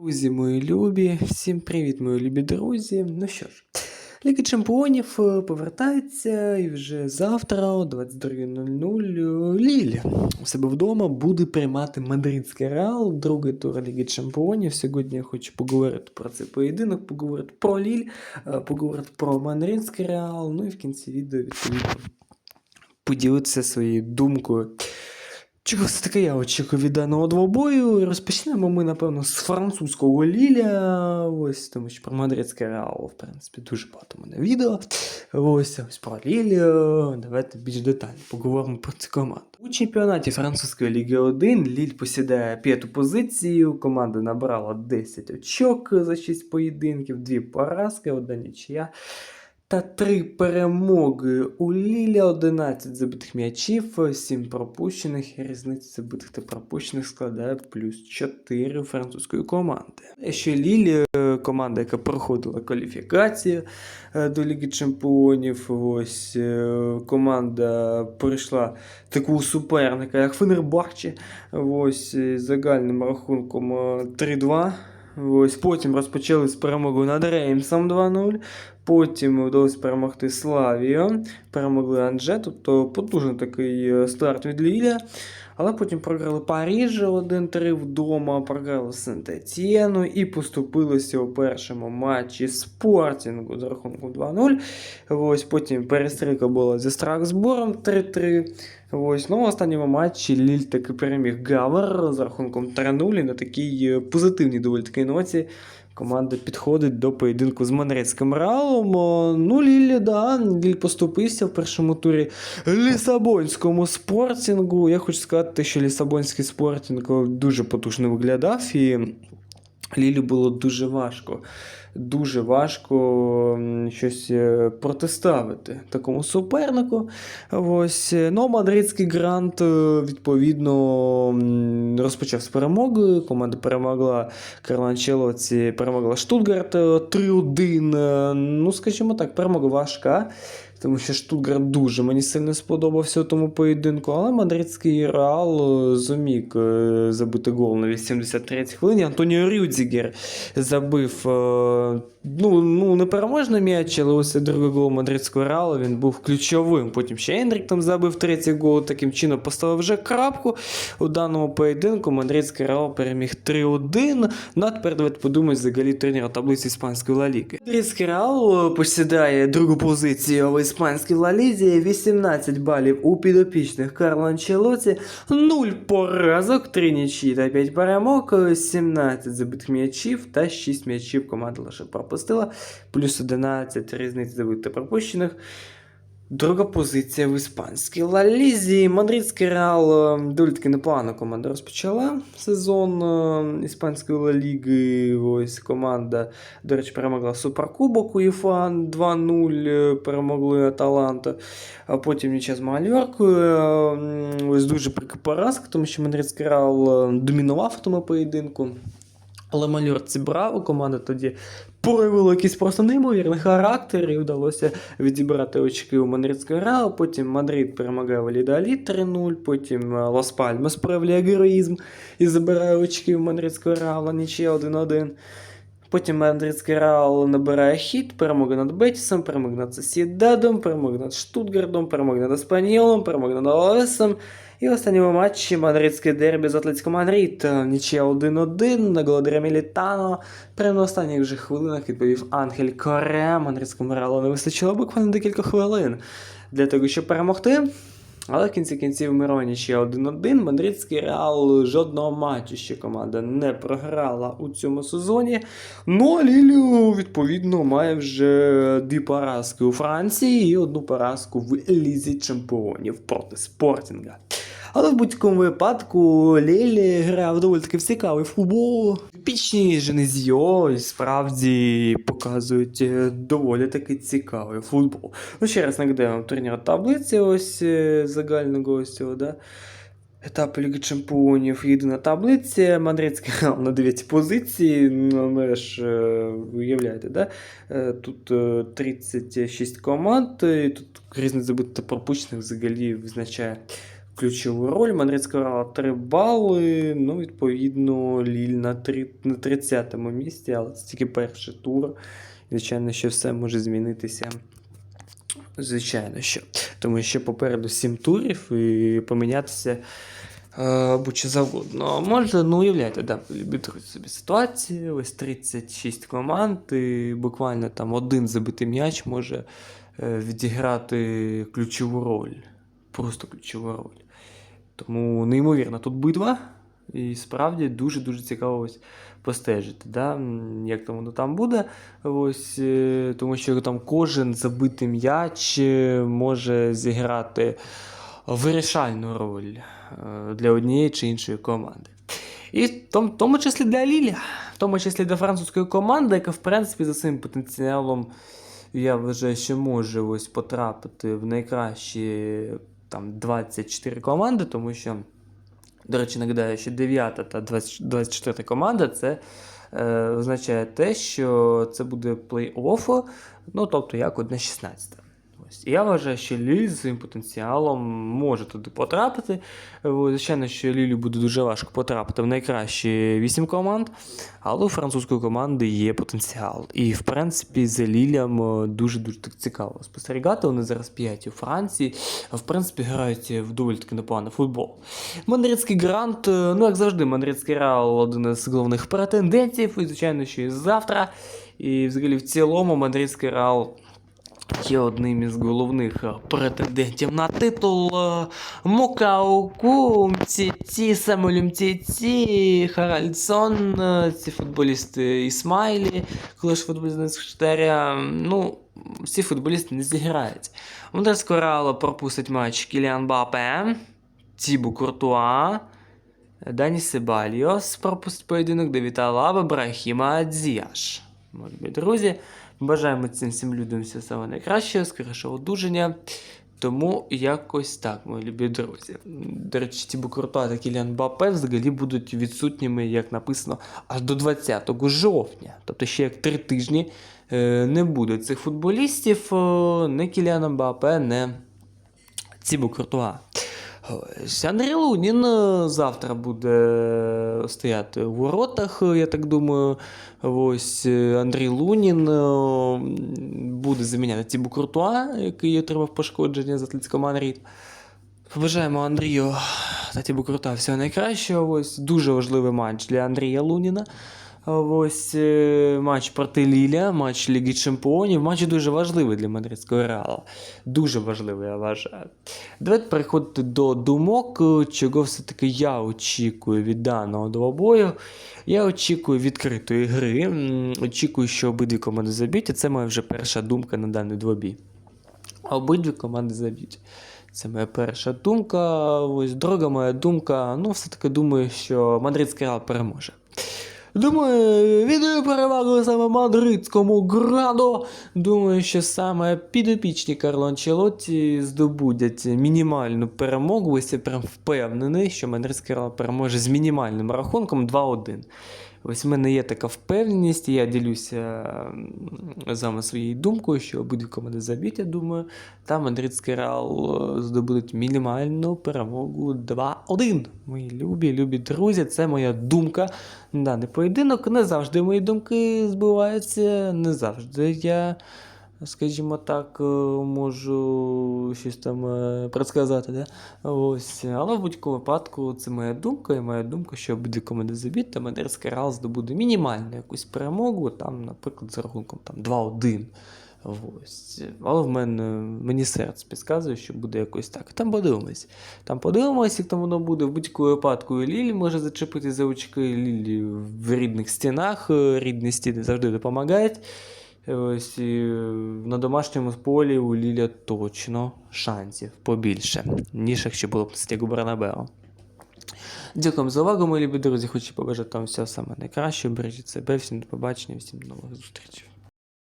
Друзі, мої любі, всім привіт, мої любі друзі. Ну що ж, Ліга Чемпіонів е, повертається і вже завтра о 22.00 Ліль у себе вдома буде приймати мадридський Реал, другий тур Ліги Чемпіонів. Сьогодні я хочу поговорити про цей поєдинок, поговорити про Ліль, е, поговорити про мадридський Реал, ну і в кінці відео відповідно поділитися своєю думкою. Чого все таке я очікую від даного двобою? Розпочнемо ми, напевно, з французького Ліля. Ось, тому що про мадридське Реал, в принципі, дуже багато мене відео. Ось, ось про Ліля. Давайте більш детально поговоримо про цю команду. У чемпіонаті французької Ліги 1 Ліль посідає п'яту позицію. Команда набрала 10 очок за 6 поєдинків, 2 поразки, одна нічия та 3 перемоги. У Лілі 11 забитих м'ячів, 7 пропущених, різниця забитих та пропущених складає плюс 4 французької команди. Ще Лілі е, команда, яка проходила кваліфікацію е, до Ліги Чемпіонів. Ось е, команда прийшла такого суперника, як Фенербахче. Ось загальним рахунком е, 3-2. Ось потім розпочали з перемогою над Реймсом 2-0. Потім вдалося перемогти Славію, перемогли Анже, тобто потужний такий е, старт від Ліля. Але потім програли Париж 1-3 вдома, програли Сент-Етєну і поступилися у першому матчі Спортінгу з рахунком 2-0. Ось потім перестрілка була зі Страксбором 3-3. Ось, ну, в останньому матчі Ліль таки переміг Гавер з рахунком 3-0 на такій е, позитивній доволі такій ноті. Команда підходить до поєдинку з Манрецьким Реалом. Ну, Лілі, да, Ліль поступився в першому турі Лісабонському спортінгу. Я хочу сказати, що Лісабонський спортінг дуже потужно виглядав, і Лілю було дуже важко. Дуже важко щось е, протиставити такому супернику. Ось. е, Ну, мадридський грант, е, відповідно, розпочав з перемоги. Команда перемогла Карло Анчелоці, перемогла Штутгарт е, 3-1. Е, Ну, скажімо так, перемога важка. Тому що Штутгарт дуже мені сильно сподобався у тому поєдинку, але мадридський Реал е, зуміг е, забити гол на 83-й хвилині. Антоніо Рюдзігер забив е, ну, ну, непереможний м'яч, але ось другий гол мадридського Реалу він був ключовим. Потім ще Ендрік там забив третій гол, таким чином поставив вже крапку у даному поєдинку. Мадридський Реал переміг 3-1. Ну а тепер давайте подумаємо взагалі тренера таблиці іспанської Ла Ліги. Мадридський Реал посідає другу позицію іспанській лалізі, 18 балів у підопічних Карло Анчелоті, 0 поразок, 3 нічі та 5 перемог, 17 забитих м'ячів та 6 м'ячів команда лише пропустила, плюс 11 різниць забитих пропущених. Друга позиція в іспанській Ла Лізі. Мадридський Реал е, доволі таки непогано команда розпочала сезон е, іспанської Ла Ліги. Ось команда, до речі, перемогла Суперкубок УЄФА 2-0, е, перемогли Аталанта. А потім нічия з Мальоркою. Ось дуже прикра поразка, тому що Мадридський Реал домінував у тому поєдинку. Але мальорці Браво команда тоді проявила якийсь просто неймовірний характер і вдалося відібрати очки у Мадридського Реалу. Потім Мадрид перемагає Валідалі 3-0, потім е, Лас Пальмас проявляє героїзм і забирає очки у Мадридського Реала, нічия 1-1. Потім Мадридський Реал набирає хід, перемога над Бетісом, перемога над Сосідадом, перемога над Штутгардом, перемога над Еспаньолом, перемога над Алавесом. І в останньому матчі мадридське дербі з Атлетико Мадрид. Нічия 1-1 на Голодаря Мілітано. Прямо на останніх вже хвилинах відповів Ангель Коре. Мадридському Реалу не вистачило буквально декілька хвилин для того, щоб перемогти. Але в кінці кінців Мироні ще 1-1. Мадридський Реал жодного матчу ще команда не програла у цьому сезоні. Ну а Лілю, відповідно, має вже дві поразки у Франції і одну поразку в Лізі Чемпіонів проти Спортінга. Але в будь-якому випадку Лілі грав доволі таки в цікавий футбол. Епічні Женезіо справді показують е, доволі таки цікавий футбол. Ну, ще раз нагадаю вам турнір таблиці, ось е, загального ось цього, да? Етапу Ліги Чемпіонів, єдина таблиця, Мадридський Реал на 9 позиції. Ну, ви ж е, уявляєте, да? Тут е, 36 команд, і тут різниця забитих пропущених взагалі визначає ключову роль. Мадридська грала 3 бали. Ну, відповідно, Ліль на, 3, на 30-му місці, але це тільки перший тур. Звичайно, що все може змінитися. Звичайно, що. Тому що попереду 7 турів і помінятися е, будь-що завгодно. Може, ну уявляєте, да, любіть собі ситуацію, ось 36 команд, і буквально там один забитий м'яч може е, відіграти ключову роль. Просто ключову роль. Тому неймовірна тут битва. І справді дуже-дуже цікаво ось постежити, да? як там воно там буде. Ось, е, тому що там кожен забитий м'яч е, може зіграти вирішальну роль е, для однієї чи іншої команди. І в тому, числі для Лілі, в тому числі для французької команди, яка, в принципі, за своїм потенціалом, я вважаю, що може ось потрапити в найкращі там 24 команди, тому що, до речі, нагадаю, що 9 та 24 команда це е, означає те, що це буде плей-офф, ну тобто як 1-16 відомість. І я вважаю, що Лілі з своїм потенціалом може туди потрапити. Е, звичайно, що Лілі буде дуже важко потрапити в найкращі вісім команд, але у французької команди є потенціал. І, в принципі, за Лілям е, дуже-дуже цікаво спостерігати. Вони зараз п'ять у Франції, в принципі, грають в доволі таки непоганий футбол. Мадридський грант, е, ну як завжди, Мадридський реал один із головних претендентів. І, звичайно, що і завтра. І взагалі в цілому Мадридський реал є одним із головних е, претендентів на титул е, Мукауку, Мціці, Самуель Мціці, Харальдсон, е, ці футболісти Ісмайлі, коли ж футболісти з Штаря, ну, всі футболісти не зіграють. Мадридського Реалу пропустить матч Кіліан Бапе, Тібу Куртуа, Дані Себальос пропустить поєдинок Девіта Лаба, Брахіма Дзіяш. Мої любі друзі, бажаємо цим всім людям всього самого найкращого, скорішого одужання. Тому якось так, мої любі друзі. До речі, Тібу Куртуа та Кіліан Бапе взагалі будуть відсутніми, як написано, аж до 20 жовтня. Тобто ще як три тижні е, не буде цих футболістів, е, не Кіліана Бапе, не Куртуа. Андрій Лунін е, завтра буде стояти у воротах, е, я так думаю. Ось е, Андрій Лунін буде заміняти Тібу Куртуа, який отримав пошкодження з Атлетиком Мадрид. Побажаємо Андрію та Тібу Куртуа всього найкращого. Ось дуже важливий матч для Андрія Луніна. Ось е, матч проти Ліля, матч Ліги Чемпіонів. Матч дуже важливий для мадридського реала. Дуже важливий, я вважаю. Давайте переходити до думок, е, чого все-таки я очікую від даного двобою. Я очікую відкритої гри. Очікую, що обидві команди заб'ють, і це моя вже перша думка на даний двобій. Обидві команди заб'ють. Це моя перша думка. Ось друга моя думка. Ну, все-таки думаю, що мадридський реал переможе. Думаю, віддаю перевагу саме мадридському граду. Думаю, що саме підопічні Карло Анчелотті здобудять мінімальну перемогу. Ось я прям впевнений, що мадридський реал переможе з мінімальним рахунком 2-1. Ось в мене є така впевненість, і я ділюся з вами своєю думкою, що обидві команди заб'ють, я думаю, та мадридський реал е, здобудуть мінімальну перемогу 2-1. Мої любі, любі друзі, це моя думка. Даний поєдинок не завжди мої думки збиваються, не завжди я. Скажімо так, е, можу щось там е, предсказати, да? Ось. Але в будь-якому випадку це моя думка, і моя думка, що обидві команди заб'ють, та Мадридський Реал здобуде мінімальну якусь перемогу, там, наприклад, за рахунком там, 2-1. Ось. Але в мене мені серце підказує, що буде якось так. Там подивимось. Там подивимось, як там воно буде. В будь-якому випадку і Ліль може зачепити за очки. Лілі в рідних стінах, е, рідні стіни завжди допомагають. Ось на домашньому полі у Ліля точно шансів побільше, ніж якщо було б Стягу Бернабео. Дякую за увагу, мої любі друзі. Хочу побажати вам всього саме найкраще. Бережіть себе, всім до побачення, всім до нових зустрічей.